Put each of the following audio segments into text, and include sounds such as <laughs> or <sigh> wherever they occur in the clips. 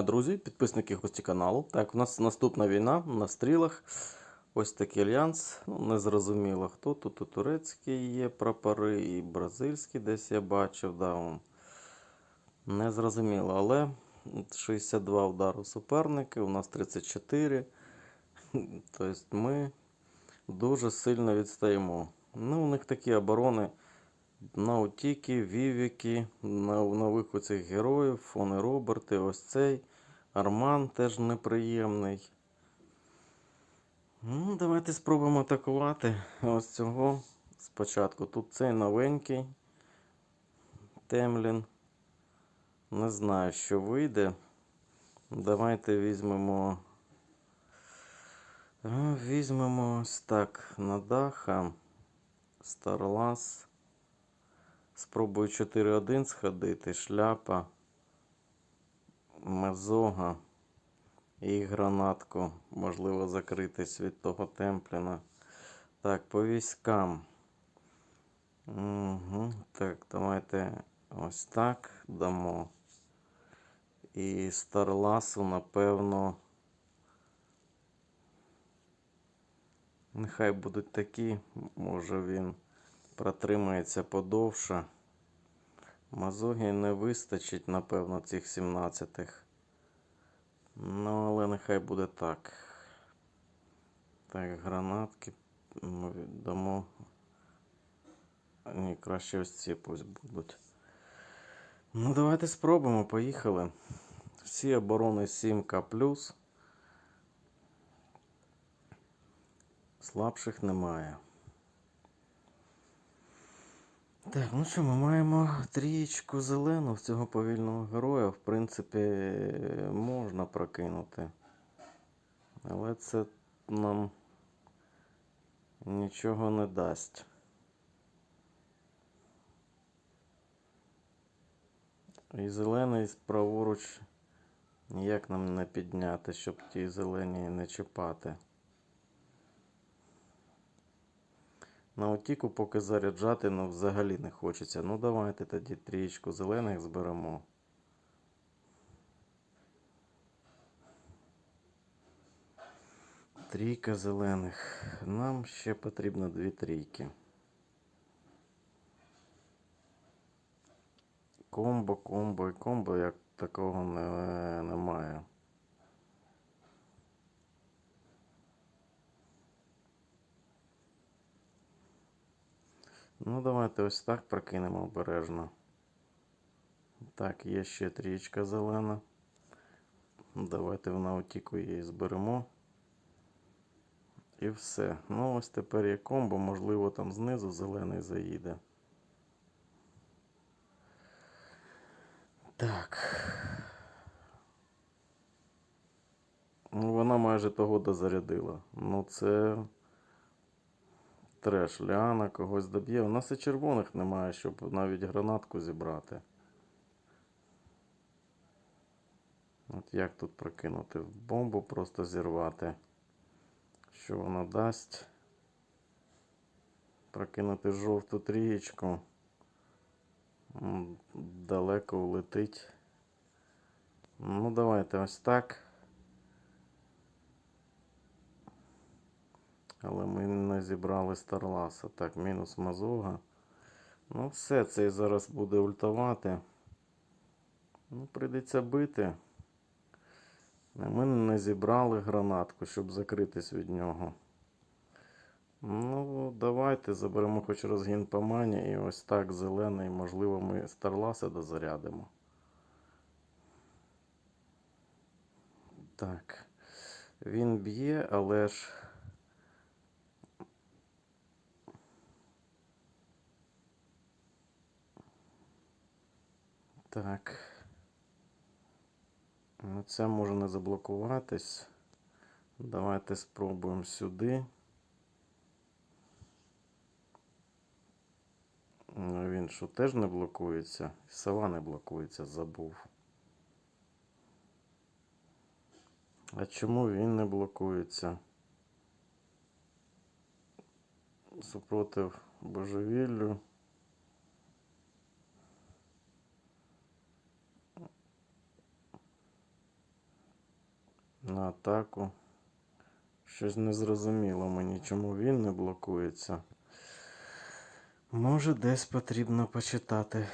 дня, друзі, підписники гості каналу. Так, у нас наступна війна на стрілах. Ось такий альянс. Ну, не зрозуміло, хто тут. Тут турецькі є прапори і бразильські десь я бачив. Да, вон. Не зрозуміло, але 62 удару суперники, у нас 34. <laughs> Тобто ми дуже сильно відстаємо. Ну, у них такі оборони. Наутіки, Вівіки, нових оцих героїв, Фони Роберти, ось цей. Арман теж неприємний. Ну, давайте спробуємо атакувати ось цього спочатку. Тут цей новенький Темлін. Не знаю, що вийде. Давайте візьмемо. Е, Візьмемо ось так на даха. Старлас. Спробую 4-1 сходити. Шляпа. Мезога. І гранатку. Можливо, закритись від того темпліна. Так, по військам. Угу. Так, давайте ось так дамо. І Старласу, напевно. Нехай будуть такі. Може він протримається подовше. Мазогі не вистачить, напевно, цих 17-х. Ну, але нехай буде так. Так, гранатки ми віддамо. Ні, краще ось ці пусть будуть. Ну, давайте спробуємо, поїхали. Всі оборони 7К. Слабших немає. Так, ну що, ми маємо трієчку зелену в цього повільного героя. В принципі, можна прокинути. Але це нам нічого не дасть. І зелений праворуч ніяк нам не підняти, щоб ті зелені не чіпати. На отіку поки заряджати ну, взагалі не хочеться. Ну давайте тоді трієчку зелених зберемо. Трійка зелених. Нам ще потрібно дві трійки. Комбо, комбо і комбо як такого не, немає. Ну, давайте ось так прокинемо обережно. Так, є ще трієчка зелена. Давайте в наутіку її зберемо. І все. Ну, ось тепер є комбо, можливо, там знизу зелений заїде. Так. Ну, вона майже того дозарядила. Ну, це. Треш, Ліана когось доб'є. У нас і червоних немає, щоб навіть гранатку зібрати. От як тут прокинути? Бомбу просто зірвати. Що вона дасть? Прокинути жовту трієчку. Далеко улетить. Ну, давайте ось так. Але ми не зібрали Старласа. Так, мінус Мазога. Ну, все, цей зараз буде ультувати. Ну, прийдеться бити. Ми не зібрали гранатку, щоб закритись від нього. Ну, давайте заберемо хоч розгін по мані і ось так зелений. Можливо, ми Старласа дозарядимо. Так. Він б'є, але ж. Так. Ну, Це може не заблокуватись. Давайте спробуємо сюди. Ну, Він що теж не блокується? Сова не блокується, забув. А чому він не блокується? Супротив божевіллю. На атаку. Щось не зрозуміло мені, чому він не блокується. Може, десь потрібно почитати.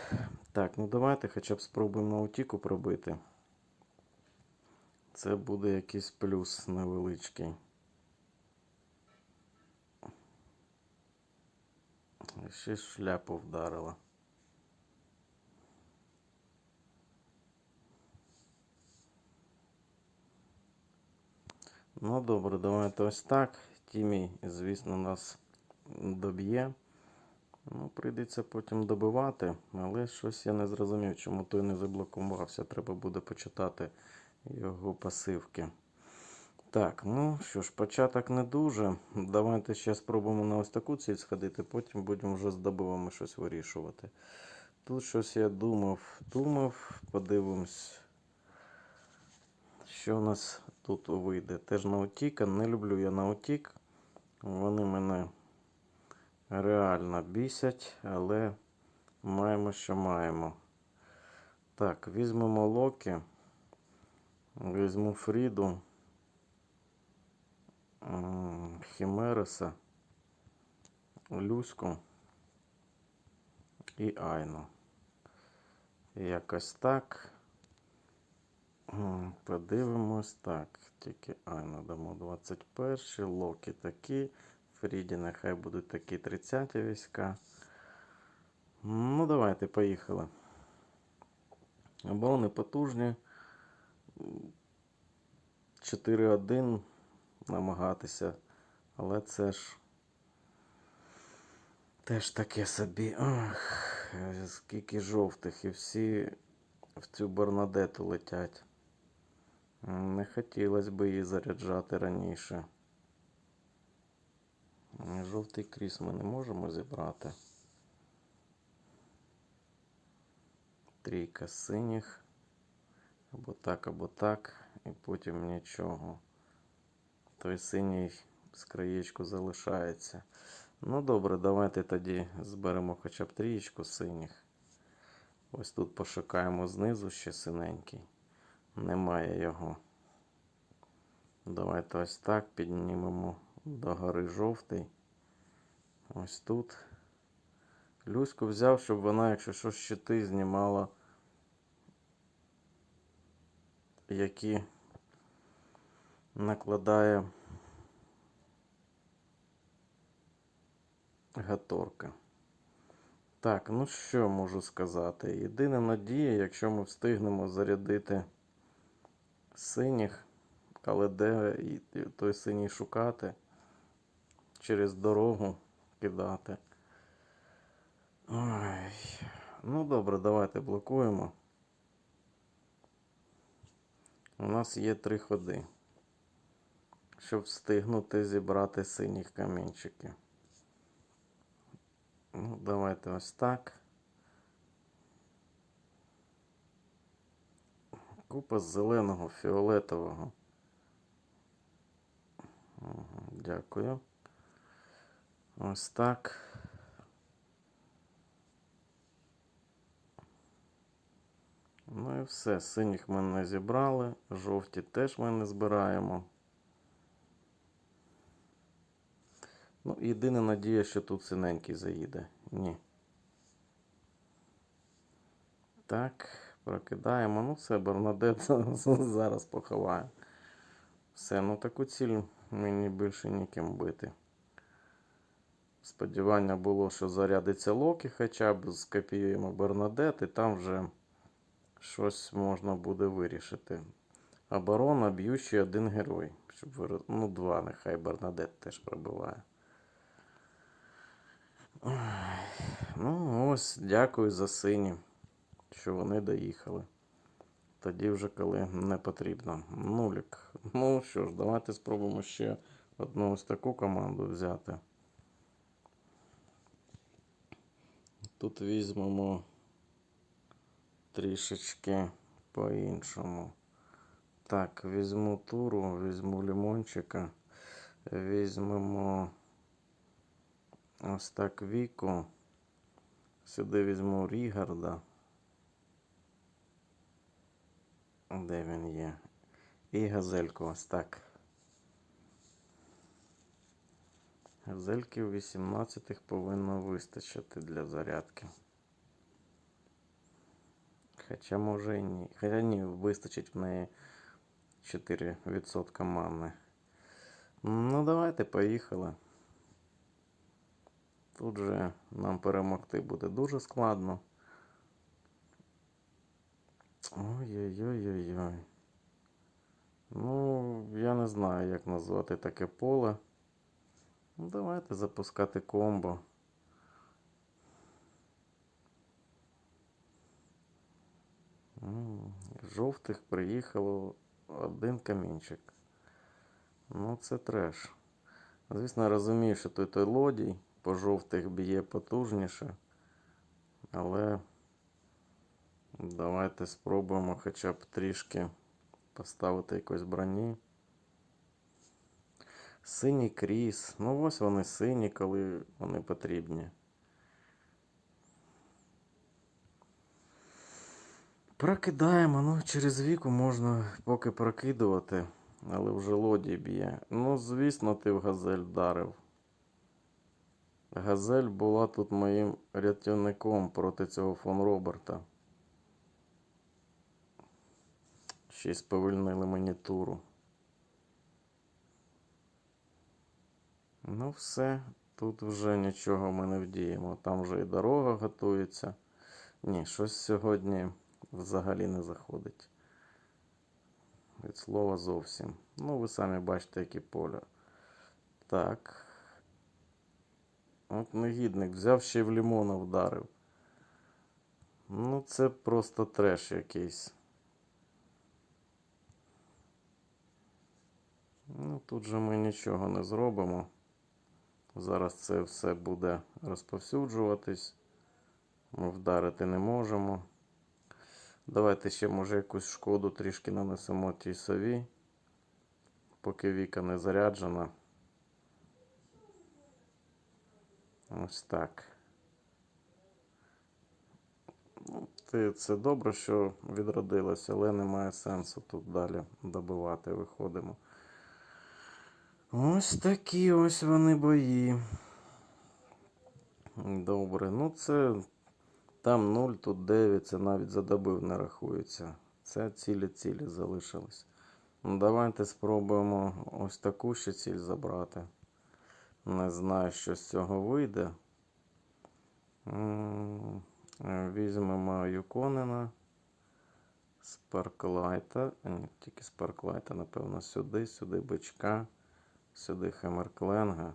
Так, ну давайте хоча б спробуємо утіку пробити. Це буде якийсь плюс невеличкий. Ще шляпу вдарила. Ну добре, давайте ось так. Тімій, звісно, нас доб'є. Ну, прийдеться потім добивати, але щось я не зрозумів, чому той не заблокувався. Треба буде почитати його пасивки. Так, ну що ж, початок не дуже. Давайте ще спробуємо на ось таку ціль сходити, потім будемо вже з добивами щось вирішувати. Тут щось я думав, думав, подивимось, що у нас тут вийде. Теж наутіка. Не люблю я наутік. Вони мене реально бісять, але маємо, що маємо. Так, візьмемо Локі. Візьму Фріду. Хімереса. Люську і Айну. Якось так. Подивимось так. Тільки Айну дамо 21. Локі такі. Фріді нехай будуть такі 30 війська. Ну, давайте, поїхали. Оборони потужні. 4-1 намагатися. Але це ж теж таке собі. Ох, скільки жовтих і всі в цю Бернадету летять. Не хотілося б її заряджати раніше. Жовтий кріс ми не можемо зібрати. Трійка синіх. Або так, або так. І потім нічого. Той синій з краєчку залишається. Ну добре, давайте тоді зберемо хоча б трієчку синіх. Ось тут пошукаємо знизу ще синенький. Немає його. Давайте ось так піднімемо до гори жовтий. Ось тут. Люську взяв, щоб вона, якщо що, щити знімала, які накладає гаторка. Так, ну що можу сказати? Єдина надія, якщо ми встигнемо зарядити синіх, але де той синій шукати, через дорогу кидати. Ой. Ну добре, давайте блокуємо. У нас є три ходи, щоб встигнути зібрати синіх камінчиків. Ну, давайте ось так. Купа зеленого, фіолетового. Дякую. Ось так. Ну і все. Синіх ми не зібрали. Жовті теж ми не збираємо. Ну, єдина надія, що тут синенький заїде. Ні. Так, прокидаємо. Ну, все, Бернадет <laughs> зараз поховає. Все, ну таку ціль мені більше ніким бити. Сподівання було, що зарядиться Локі хоча б, скопіюємо Бернадет, і там вже щось можна буде вирішити. Оборона, б'ючий один герой. Щоб ви... роз- Ну, два, нехай Бернадет теж пробиває. Ну, ось, дякую за сині, що вони доїхали. Тоді вже коли не потрібно. Нулік. Ну що ж, давайте спробуємо ще одну ось таку команду взяти. Тут візьмемо трішечки по-іншому. Так, візьму туру, візьму лимончика, візьмемо ось так віку. Сюди візьму Рігарда. Де він є? І газельку ось так. Газельки 18 повинно вистачити для зарядки. Хоча може і ні. Хоча ні, вистачить в неї 4% мани. Ну, давайте, поїхали. Тут же нам перемогти буде дуже складно. Ой-ой-ой-ой-ой. Ну, я не знаю, як назвати таке поле. Ну, давайте запускати комбо. Жовтих приїхало один камінчик. Ну, це треш. Звісно, я розумію, що той той лодій по жовтих б'є потужніше. Але давайте спробуємо хоча б трішки поставити якось броні. Синій кріс. Ну ось вони сині, коли вони потрібні. Прокидаємо, ну через віку можна поки прокидувати, але вже лодій б'є. Ну, звісно, ти в газель вдарив. Газель була тут моїм рятівником проти цього фон Роберта. Ще й сповільнили. Ну, все, тут вже нічого ми не вдіємо. Там вже і дорога готується. Ні, щось сьогодні взагалі не заходить. Від слова зовсім. Ну, ви самі бачите, які поля. Так. От негідник взяв ще й в лімона вдарив. Ну, це просто треш якийсь. Ну, тут же ми нічого не зробимо. Зараз це все буде розповсюджуватись. Ми вдарити не можемо. Давайте ще, може, якусь шкоду трішки нанесемо тій сові, поки Віка не заряджена. Ось так. Ну, Це добре, що відродилося, але немає сенсу тут далі добивати. Виходимо. Ось такі ось вони бої. Добре, ну це там 0, тут 9, це навіть за добив не рахується. Це цілі-цілі залишились. Ну, давайте спробуємо ось таку ще ціль забрати. Не знаю, що з цього вийде. Візьмемо Юконена. Спарклайта. Ні, тільки Спарклайта, напевно, сюди, сюди бичка, сюди Хемеркленга.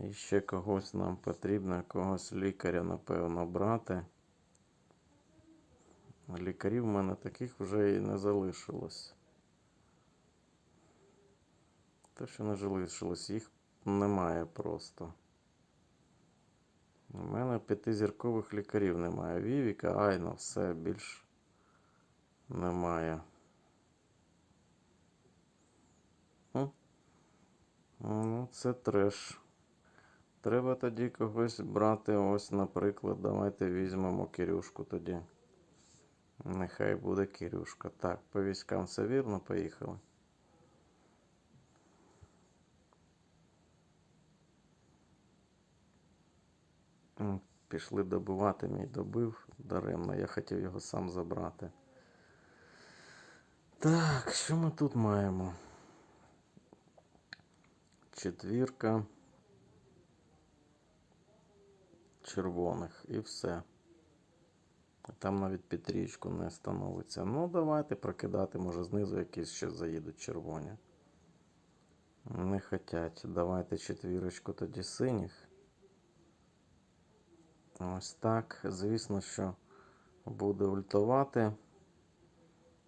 І ще когось нам потрібно, якогось лікаря, напевно, брати. Лікарів в мене таких вже і не залишилось. Те, що не залишилось, їх немає просто. У мене п'ятизіркових лікарів немає. Вівіка, Айно, все більш немає. Ну, це треш. Треба тоді когось брати. Ось, наприклад, давайте візьмемо Кирюшку тоді. Нехай буде Кирюшка. Так, по військам все вірно, поїхали. Пішли добивати, мій добив даремно. Я хотів його сам забрати. Так, що ми тут маємо? Четвірка червоних і все. Там навіть п'ятрічку не становиться. Ну, давайте прокидати, може знизу якісь ще заїдуть червоні. Не хотять. Давайте четвірочку тоді синіх. Ось так. Звісно, що буде ультувати.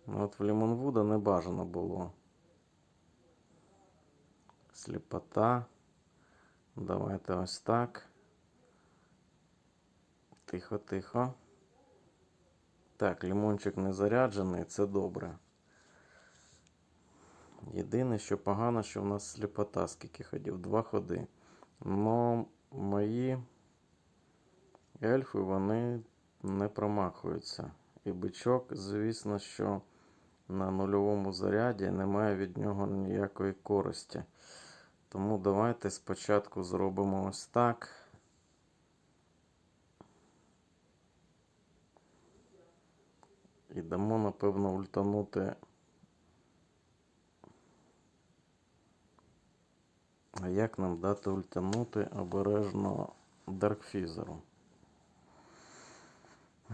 От в Лімонвуда не бажано було. Сліпота. Давайте ось так. Тихо, тихо. Так, лімончик не заряджений, це добре. Єдине, що погано, що в нас сліпота, скільки ходів, два ходи. Но мої ельфи, вони не промахуються. І бичок, звісно, що на нульовому заряді, немає від нього ніякої користі. Тому давайте спочатку зробимо ось так. І дамо, напевно, ультанути. А як нам дати ультанути обережно Даркфізеру?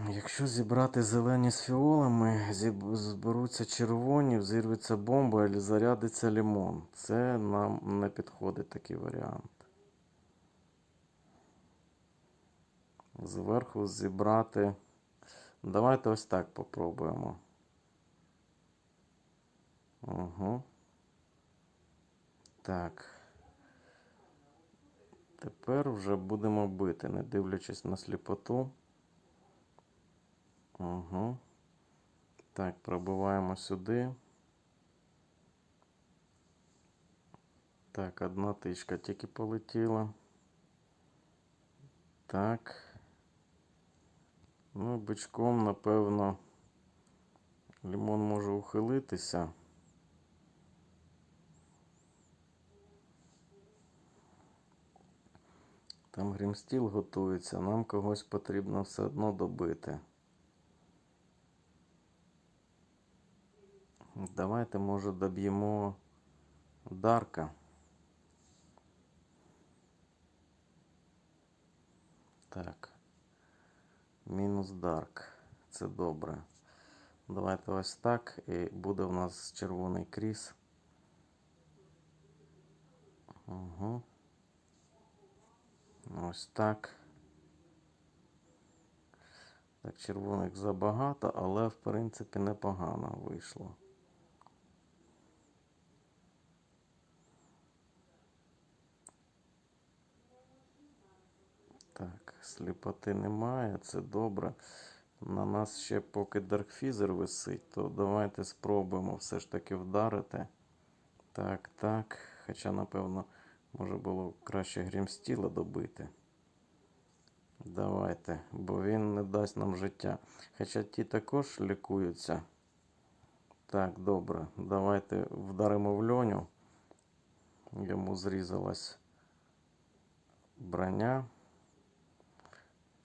Якщо зібрати зелені з фіолами, зберуться червоні, взірветься бомба або зарядиться лімон. Це нам не підходить такий варіант. Зверху зібрати. Давайте ось так попробуємо. Угу. Так. Тепер вже будемо бити, не дивлячись на сліпоту. Угу. Так, пробиваємо сюди. Так, одна тичка тільки полетіла. Так. Ну, бичком, напевно, лимон може ухилитися. Там грімстіл готується, нам когось потрібно все одно добити. Давайте, може, доб'ємо Дарка. Так. Мінус Дарк. Це добре. Давайте ось так. І буде у нас червоний кріс. Угу. Ось так. Так, червоних забагато, але в принципі непогано вийшло. Так, сліпоти немає, це добре. На нас ще поки Даркфізер висить, то давайте спробуємо все ж таки вдарити. Так, так. Хоча, напевно, може було краще Грімстіла добити. Давайте, бо він не дасть нам життя. Хоча ті також лікуються. Так, добре. Давайте вдаримо в льоню. Йому зрізалась броня.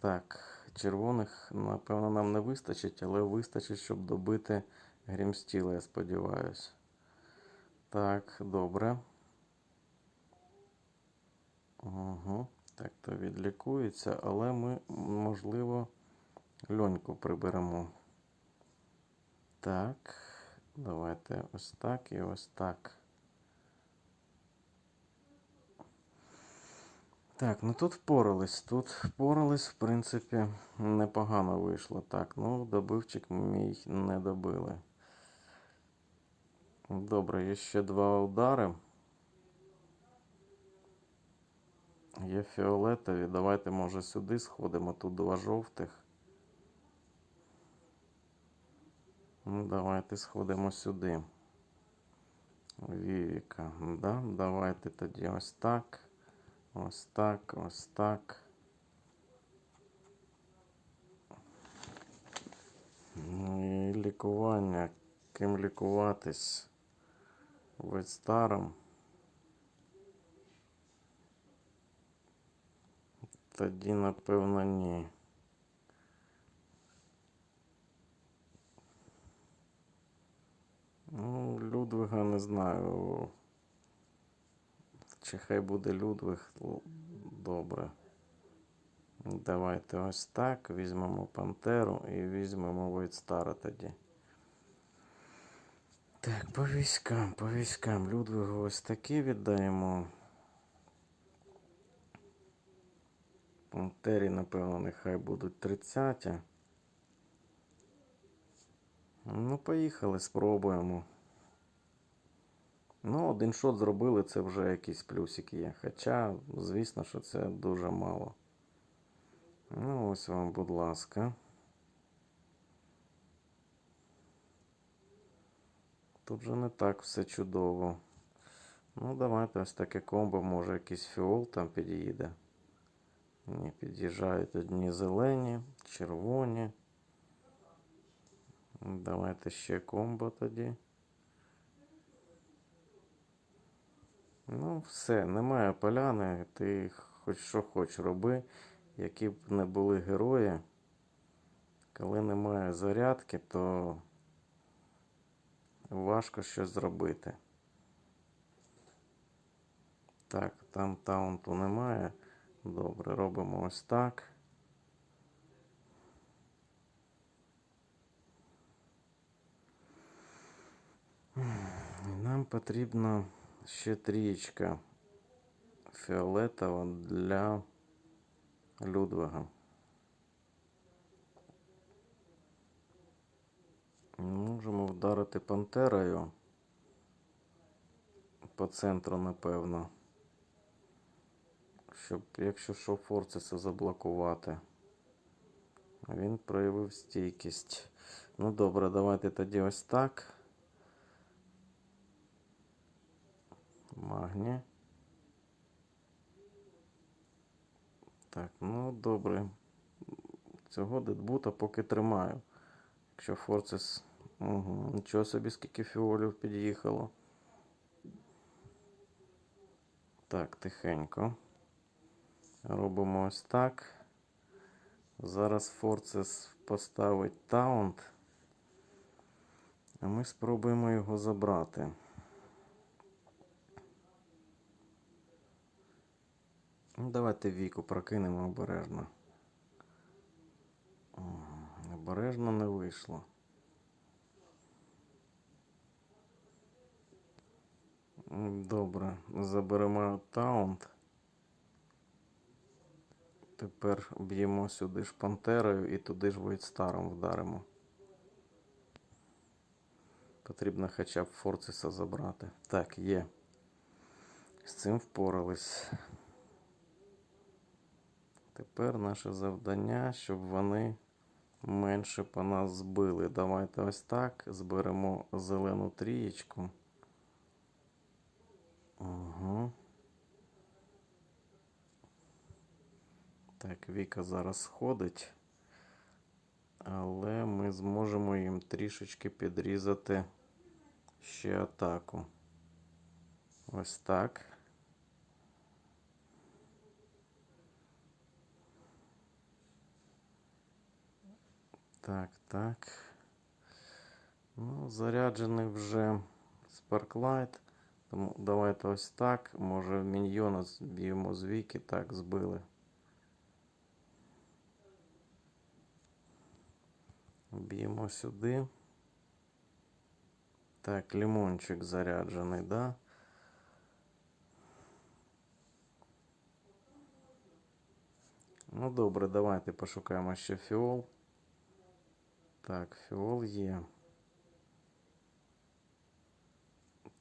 Так, червоних, напевно, нам не вистачить, але вистачить, щоб добити Грімстіла, я сподіваюся. Так, добре. Угу. Так, то відлікується, але ми, можливо, льоньку приберемо. Так, давайте ось так і ось так. Так, ну тут впорались. Тут впорались, в принципі, непогано вийшло. Так, ну добивчик мій не добили. Добре, є ще два удари. Є фіолетові. Давайте, може, сюди сходимо. Тут два жовтих. Ну, давайте сходимо сюди. Вівіка. Да? Давайте тоді ось так. Ось так, ось так. Ну і лікування. Ким лікуватись? Вестаром. Тоді, напевно, ні. Ну, Людвига не знаю. Чи хай буде Людвиг добре. Давайте ось так. Візьмемо Пантеру і візьмемо Войстара тоді. Так, по військам, по військам. Людвигу ось такі віддаємо. Пантері, напевно, нехай будуть 30. Ну, поїхали, спробуємо. Ну, один шот зробили, це вже якийсь плюсик є. Хоча, звісно, що це дуже мало. Ну, ось вам, будь ласка. Тут вже не так все чудово. Ну, давайте ось таке комбо, може якийсь фіол там під'їде. Ні, під'їжджають одні зелені, червоні. Давайте ще комбо тоді. Ну, все, немає поляни, ти хоч що хоч роби, які б не були герої. Коли немає зарядки, то важко щось зробити. Так, там таунту немає. Добре, робимо ось так. Нам потрібна ще трієчка фіолетова для Людвига. Можемо вдарити пантерою по центру, напевно. Щоб, якщо що, Форцеса заблокувати. Він проявив стійкість. Ну добре, давайте тоді ось так. Магні. Так, ну добре. Цього дедбута поки тримаю. Якщо Форцес. Угу, нічого собі, скільки фіолів під'їхало. Так, тихенько. Робимо ось так. Зараз Форцес поставить таунт. А ми спробуємо його забрати. Ну, давайте віку прокинемо обережно. Обережно не вийшло. Добре, заберемо таунт. Тепер б'ємо сюди ж пантерою і туди ж Войдстаром вдаримо. Потрібно хоча б Форциса забрати. Так, є. З цим впорались. Тепер наше завдання, щоб вони менше по нас збили. Давайте ось так. Зберемо зелену трієчку. Угу. Так, Віка зараз сходить. Але ми зможемо їм трішечки підрізати ще атаку. Ось так. Так, так. Ну, заряджений вже Sparklight. Тому давайте ось так. Може міньйона зб'ємо з віки. Так, збили. Б'ємо сюди. Так, лимончик заряджений, да? Ну добре, давайте пошукаємо ще фіол. Так, фіол є.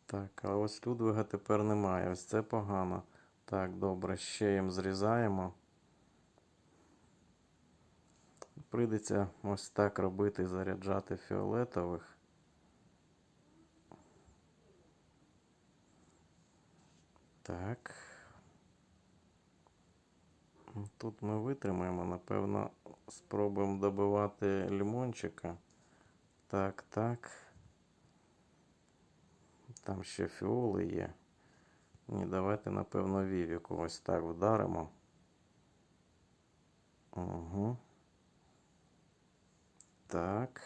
Так, а ось Людвига тепер немає. Ось це погано. Так, добре, ще їм зрізаємо. Прийдеться ось так робити, заряджати фіолетових. Так. Тут ми витримаємо, напевно, спробуємо добивати лимончика. Так, так. Там ще фіоли є. Ні, давайте, напевно, Вівіку ось так вдаримо. Угу. Так.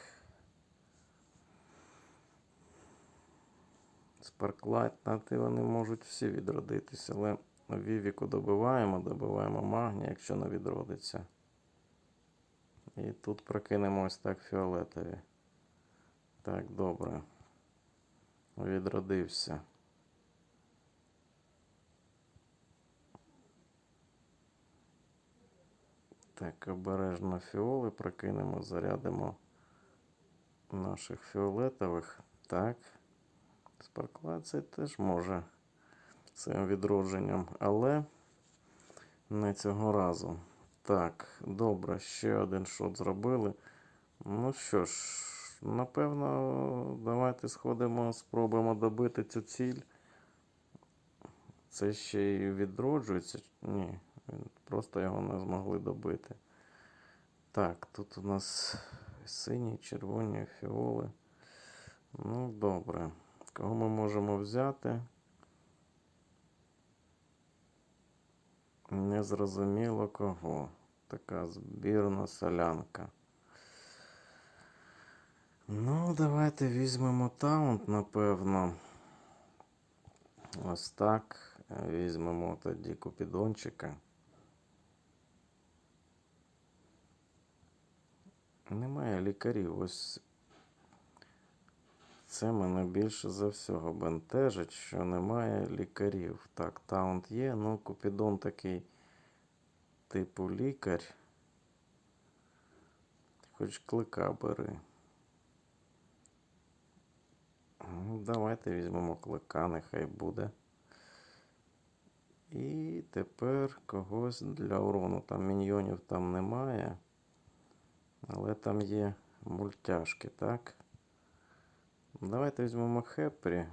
Спарклайт, на те вони можуть всі відродитися, але Вівіку добиваємо, добиваємо магнія, якщо не відродиться. І тут прокинемо ось так фіолетові. Так, добре. Відродився. Так, обережно фіоли прокинемо, зарядимо наших фіолетових. Так. Спаркла теж може своїм відродженням, але не цього разу. Так, добре, ще один шот зробили. Ну що ж, напевно, давайте сходимо, спробуємо добити цю ціль. Це ще й відроджується. Ні, просто його не змогли добити. Так, тут у нас Сині, червоні, фіоли. Ну, добре. Кого ми можемо взяти? Незрозуміло кого. Така збірна солянка. Ну, давайте візьмемо таунт, напевно. Ось так. Візьмемо тоді купідончика. Немає лікарів. Ось це мене більше за всього бентежить, що немає лікарів. Так, таунт є, ну Купідон такий типу лікар. Хоч клика бери. Ну, давайте візьмемо клика, нехай буде. І тепер когось для урону. Там міньйонів там немає. Але там є мультяшки, так? Давайте візьмемо Хепрі.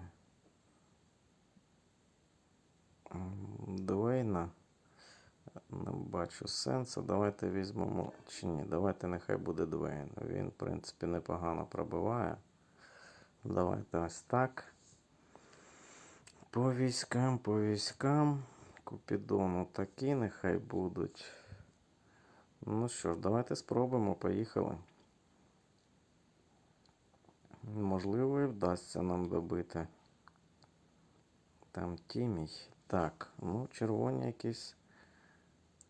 М, Дуейна. Не бачу сенсу. Давайте візьмемо. Чи ні, давайте нехай буде Дуейн. Він, в принципі, непогано пробиває. Давайте ось так. По військам, по військам. Купідону такі нехай будуть. Ну що ж, давайте спробуємо. Поїхали. Можливо, і вдасться нам добити. Там тімій. Так, ну, червоні якісь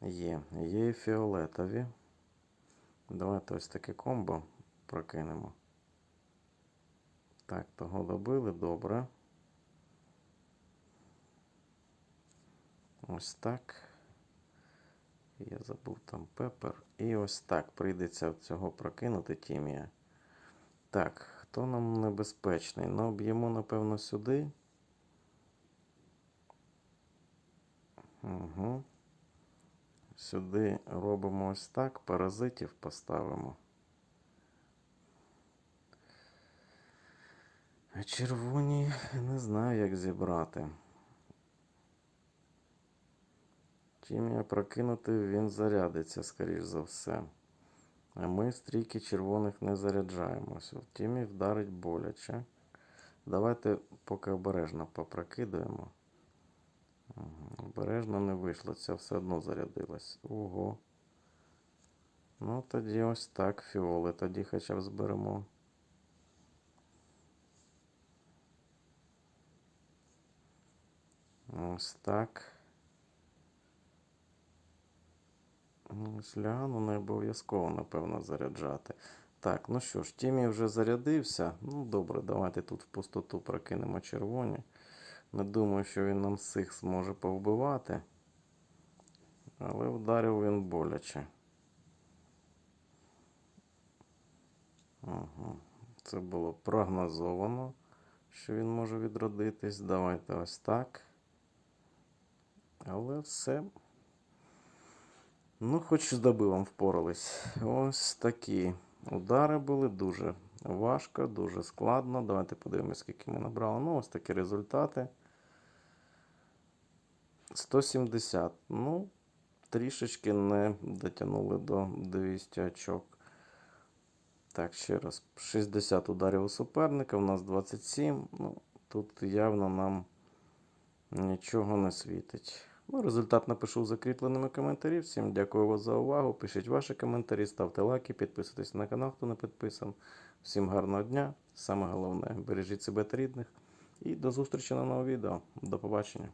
є. Є і фіолетові. Давайте ось таке комбо прокинемо. Так, того добили, добре. Ось так. Я забув там пепер. І ось так прийдеться цього прокинути тім'я. Так, хто нам небезпечний? Ну, б'ємо, напевно, сюди. Угу. Сюди робимо ось так, паразитів поставимо. А червоні не знаю, як зібрати. Чим я прокинути, він зарядиться, скоріш за все. А ми стрійки червоних не заряджаємося. В тімі вдарить боляче. Давайте поки обережно попрокидуємо. Обережно не вийшло, це все одно зарядилось. Ого. Ну, тоді ось так, фіоли тоді хоча б зберемо. Ось так. Ну, Сляну не обов'язково, напевно, заряджати. Так, ну що ж, Тімі вже зарядився. Ну, добре, давайте тут в пустоту прокинемо червоні. Не думаю, що він нам всіх зможе повбивати. Але вдарив він боляче. Ага. Це було прогнозовано, що він може відродитись. Давайте ось так. Але все. Ну, хоч з добивом впорались. Ось такі удари були дуже важко, дуже складно. Давайте подивимось, скільки ми набрали. Ну, ось такі результати. 170. Ну, трішечки не дотягнули до 200 очок. Так, ще раз. 60 ударів у суперника, у нас 27. Ну, тут явно нам нічого не світить. Ну, результат напишу в закріпленому коментарі. Всім дякую вас за увагу. Пишіть ваші коментарі, ставте лайки, підписуйтесь на канал, хто не підписан. Всім гарного дня. Саме головне, бережіть себе та рідних. І до зустрічі на новому відео. До побачення.